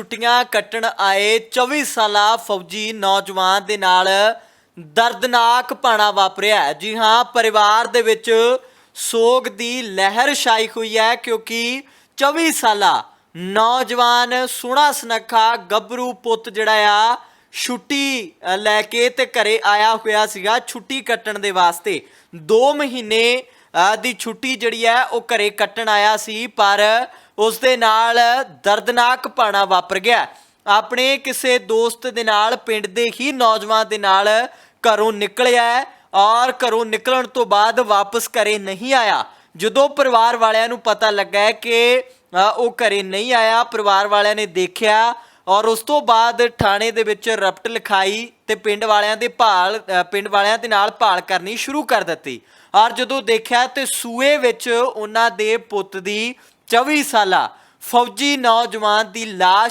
ਛੁੱਟੀਆਂ ਕੱਟਣ ਆਏ 24 ਸਾਲਾ ਫੌਜੀ ਨੌਜਵਾਨ ਦੇ ਨਾਲ ਦਰਦਨਾਕ ਪਾਣਾ ਵਾਪਰਿਆ ਜੀ ਹਾਂ, ਪਰਿਵਾਰ ਦੇ ਵਿੱਚ ਸੋਗ ਦੀ ਲਹਿਰ ਛਾਈ ਹੋਈ ਹੈ ਕਿਉਂਕਿ 24 ਸਾਲਾ ਨੌਜਵਾਨ ਸੁਣਾ ਸੁਨੱਖਾ ਗੱਭਰੂ ਪੁੱਤ ਜਿਹੜਾ ਆ, ਛੁੱਟੀ ਲੈ ਕੇ ਤੇ ਘਰੇ ਆਇਆ ਹੋਇਆ ਸੀਗਾ ਛੁੱਟੀ ਕੱਟਣ ਦੇ ਵਾਸਤੇ। 2 ਮਹੀਨੇ ਦੀ ਛੁੱਟੀ ਜਿਹੜੀ ਹੈ ਉਹ ਘਰੇ ਕੱਟਣ ਆਇਆ ਸੀ, ਪਰ ਉਸ ਦੇ ਨਾਲ ਦਰਦਨਾਕ ਪਾਣਾ ਵਾਪਰ ਗਿਆ। ਆਪਣੇ ਕਿਸੇ ਦੋਸਤ ਦੇ ਨਾਲ, ਪਿੰਡ ਦੇ ਹੀ ਨੌਜਵਾਨ ਦੇ ਨਾਲ ਘਰੋਂ ਨਿਕਲਿਆ ਔਰ ਘਰੋਂ ਨਿਕਲਣ ਤੋਂ ਬਾਅਦ ਵਾਪਸ ਘਰੇ ਨਹੀਂ ਆਇਆ। ਜਦੋਂ ਪਰਿਵਾਰ ਵਾਲਿਆਂ ਨੂੰ ਪਤਾ ਲੱਗਾ ਕਿ ਉਹ ਘਰੇ ਨਹੀਂ ਆਇਆ, ਪਰਿਵਾਰ ਵਾਲਿਆਂ ਨੇ ਦੇਖਿਆ ਔਰ ਉਸ ਤੋਂ ਬਾਅਦ ਥਾਣੇ ਦੇ ਵਿੱਚ ਰਪਟ ਲਿਖਾਈ ਤੇ ਪਿੰਡ ਵਾਲਿਆਂ ਦੇ ਭਾਲ ਪਿੰਡ ਵਾਲਿਆਂ ਦੇ ਨਾਲ ਭਾਲ ਕਰਨੀ ਸ਼ੁਰੂ ਕਰ ਦਿੱਤੀ। ਔਰ ਜਦੋਂ ਦੇਖਿਆ ਤੇ ਸੂਏ ਵਿੱਚ ਉਹਨਾਂ ਦੇ ਪੁੱਤ ਦੀ 24 ਸਾਲਾ ਫੌਜੀ ਨੌਜਵਾਨ ਦੀ ਲਾਸ਼